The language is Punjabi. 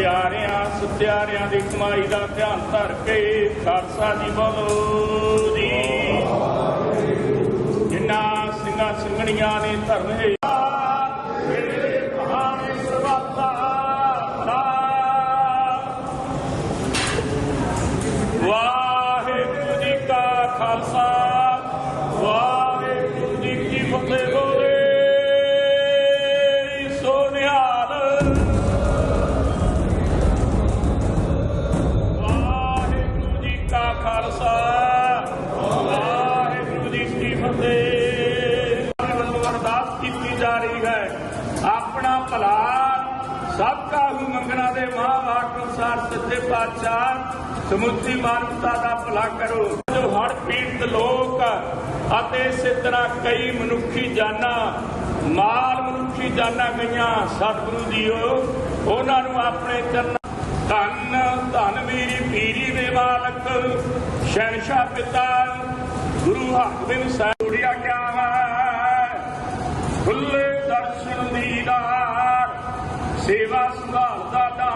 ਪਿਆਰਿਆਂ, ਸਤਿਆਰਿਆਂ ਦੀ ਕਮਾਈ ਦਾ ਧਿਆਨ ਧਰ ਕੇ ਖਾਲਸਾ ਜੀ ਬੋਲੋ ਜੀ। ਜਿਨ੍ਹਾਂ ਸਿੰਘਾਂ ਸਿੰਘਣੀਆਂ ਨੇ ਧਰਨੇ ਹੈ ਵਾਹਿਗੁਰੂ ਜੀ ਕਾ ਖਾਲਸਾ ਵਾਹਿਗੁਰੂ ਹੈ। ਆਪਣਾ ਭਲਾ ਸਭ ਕਾਹੂ ਮੰਗਣਾ ਦੇ ਮਹਾਵਾਕ ਅਨੁਸਾਰ ਸੱਚੇ ਪਾਤਸ਼ਾਹ ਸਮੁੱਚੀ ਮਾਨਵਤਾ ਦਾ ਭਲਾ ਕਰੋ। ਜੋ ਹੜ ਪੀੜਤ ਲੋਕ ਅਤੇ ਇਸੇ ਤਰ੍ਹਾਂ ਕਈ ਮਨੁੱਖੀ ਜਾਨਾਂ, ਮਾਲ ਮਨੁੱਖੀ ਜਾਨਾਂ ਗਈਆਂ ਸਤਿਗੁਰੂ ਜੀਓ, ਉਹਨਾਂ ਨੂੰ ਆਪਣੇ ਚਰਨ ਧੰਨ ਧੰਨ ਮੇਰੀ ਪੀਰੀ ਦੇ ਮਾਲਕ ਸ਼ਹਿਨशाह ਪਿਤਾ ਗੁਰੂ ਹਰਗੋਬਿੰਦ ਸਾਹਿਬ ਉੜਿਆ ਗਿਆ ਹੈ ਖੁੱਲੇ ਦੀਦਾਰ ਸੇਵਾ ਸੰਭਾਲ ਦਾ ਦਾਨ ਹਰ